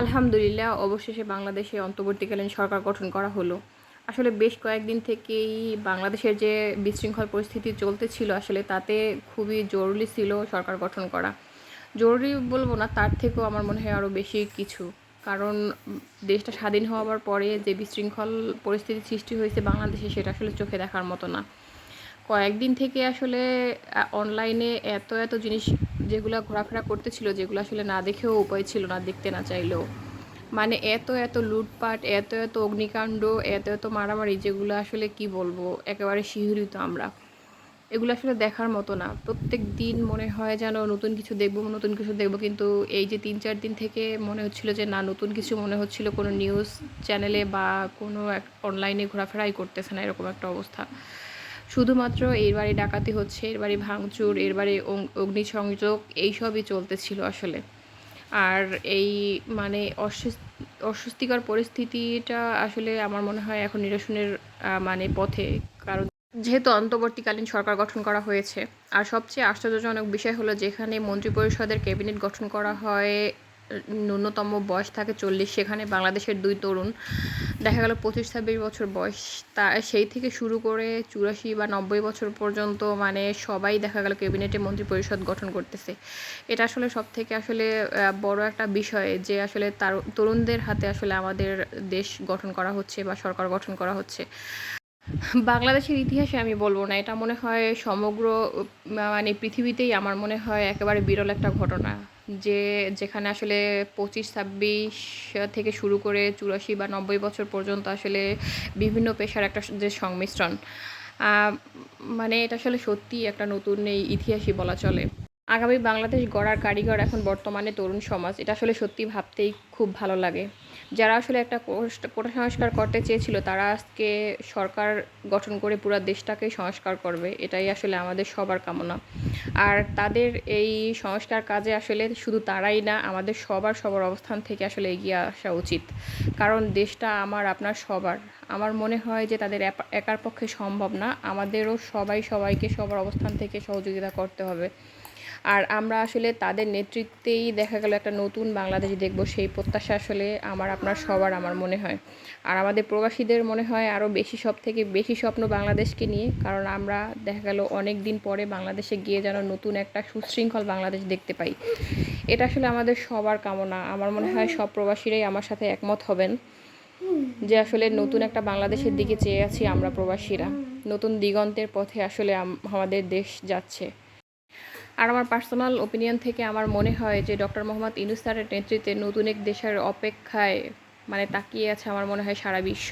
আলহামদুলিল্লাহ, অবশেষে বাংলাদেশে অন্তর্বর্তীকালীন সরকার গঠন করা হলো। আসলে বেশ কয়েকদিন থেকেই বাংলাদেশের যে বিশৃঙ্খল পরিস্থিতি চলতেছিল, আসলে তাতে খুবই জরুরি ছিল সরকার গঠন করা। জরুরি বলব না, তার থেকেও আমার মনে হয় আরও বেশি কিছু। কারণ দেশটা স্বাধীন হওয়ার পরে যে বিশৃঙ্খল পরিস্থিতি সৃষ্টি হয়েছে বাংলাদেশে, সেটা আসলে চোখে দেখার মতো না। কয়েকদিন থেকে আসলে অনলাইনে এত এত জিনিস যেগুলো ঘোরাফেরা করতেছিল, যেগুলো আসলে না দেখেও উপায় ছিল না, দেখতে না চাইলেও। মানে এত এত লুটপাট, এত এত অগ্নিকাণ্ড, এত এত মারামারি, যেগুলো আসলে কি বলব, একেবারে শিহরিত আমরা। এগুলো আসলে দেখার মতো না। প্রত্যেক দিন মনে হয় যেন নতুন কিছু দেখব, নতুন কিছু দেখব, কিন্তু এই যে তিন, চার দিন থেকে মনে হচ্ছিল যে, না, নতুন কিছু মনে হচ্ছিল কোনো নিউজ চ্যানেলে বা কোনো এক অনলাইনে ঘোরাফেরাই করতেছে না, এরকম একটা অবস্থা। শুধুমাত্র এর বাড়ি ডাকাতি হচ্ছে এর বাড়ি ভাঙচুর এর বাড়ি অগ্নিসংযোগ, এইসবই চলতেছিল আসলে। আর এই মানে অস্বস্তিকর পরিস্থিতিটা আসলে আমার মনে হয় এখন নিরসনের মানে পথে। কারণ যেহেতু অন্তর্বর্তীকালীন সরকার গঠন করা হয়েছে, আর সবচেয়ে আশ্চর্যজনক বিষয় হলো যেখানে মন্ত্রিপরিষদের ক্যাবিনেট গঠন করা হয় ন্যূনতম বয়স থাকে চল্লিশ, সেখানে বাংলাদেশের দুই তরুণ। দেখা গেল পঁচিশ, ছাব্বিশ বছর বয়স। তা, সেই থেকে শুরু করে চুরাশি বা নব্বই বছর পর্যন্ত মানে সবাই দেখা গেল ক্যাবিনেটে মন্ত্রী পরিষদ গঠন করতেছে। এটা আসলে সব থেকে আসলে বড় একটা বিষয় যে আসলে তার, তরুণদের হাতে আসলে আমাদের দেশ গঠন করা হচ্ছে বা সরকার গঠন করা হচ্ছে। বাংলাদেশের ইতিহাসে আমি বলব না, এটা মনে হয় সমগ্র মানে পৃথিবীতেই আমার মনে হয় একেবারে বিরল একটা ঘটনা। যে যেখানে আসলে পঁচিশ, ছাব্বিশ থেকে শুরু করে চুরাশি বা নব্বই বছর পর্যন্ত আসলে বিভিন্ন পেশার একটা যে সংমিশ্রণ। মানে এটা আসলে সত্যিই একটা নতুন এই ইতিহাসই বলা চলে। আগামী বাংলাদেশ গড়ার কারিগর এখন বর্তমানে তরুণ সমাজ। এটা আসলে সত্যি ভাবতেই খুব ভালো লাগে। যারা আসলে একটা কোটা সংস্কার করতে চেয়েছিল, তারা আজকে সরকার গঠন করে পুরো দেশটাকে সংস্কার করবে। এটাই আসলে আমাদের সবার কামনা। আর তাদের এই সংস্কার কাজে আসলে শুধু তারাই না, আমাদের সবার সবার অবস্থান থেকে আসলে এগিয়ে আসা উচিত। কারণ দেশটা আমার, আপনার সবার। আমার মনে হয় যে তাদের একার পক্ষে সম্ভব না। আমাদেরও সবাই সবাইকে সবার অবস্থান থেকে সহযোগিতা করতে হবে। আর আমরা আসলে তাদের নেতৃত্বেই দেখা গেল একটা নতুন বাংলাদেশ দেখব, সেই প্রত্যাশা আসলে আমার, আপনার, সবার আমার মনে হয়। আর আমাদের প্রবাসীদের মনে হয় আরও বেশি, সব থেকে বেশি স্বপ্ন বাংলাদেশকে নিয়ে, কারণ আমরা দেখা গেল অনেক দিন পরে বাংলাদেশে গিয়ে যেন নতুন একটা সুশৃঙ্খল বাংলাদেশ দেখতে পাই। এটা আসলে আমাদের সবার কামনা। আমার মনে হয় সব প্রবাসীরাই আমার সাথে একমত হবেন যে আসলে নতুন একটা বাংলাদেশের দিকে চেয়ে আছি আমরা প্রবাসীরা। নতুন দিগন্তের পথে আসলে আমাদের দেশ যাচ্ছে। আর আমার পার্সোনাল ওপিনিয়ন থেকে আমার মনে হয় যে ডক্টর মোহাম্মদ ইনুস স্যারের নেতৃত্বে নতুন এক দেশের অপেক্ষায় মানে তাকিয়ে আছে আমার মনে হয় সারা বিশ্ব।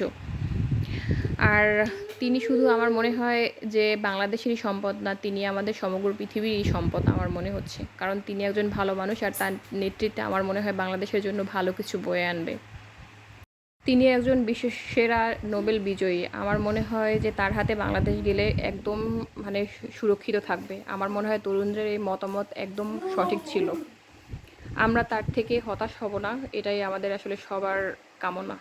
আর তিনি শুধু আমার মনে হয় যে বাংলাদেশেরই সম্পদ না, তিনি আমাদের সমগ্র পৃথিবীরই সম্পদ আমার মনে হচ্ছে। কারণ তিনি একজন ভালো মানুষ আর তার নেতৃত্বে আমার মনে হয় বাংলাদেশের জন্য ভালো কিছু বয়ে আনবে। তিনি একজন বিশ্বের সেরা নোবেল বিজয়ী। আমার মনে হয় যে তার হাতে বাংলাদেশ গেলে একদম মানে সুরক্ষিত থাকবে। আমার মনে হয় তরুণদের এই মতামত একদম সঠিক ছিল। আমরা তার থেকে হতাশ হব না, এটাই আমাদের আসলে সবার কামনা।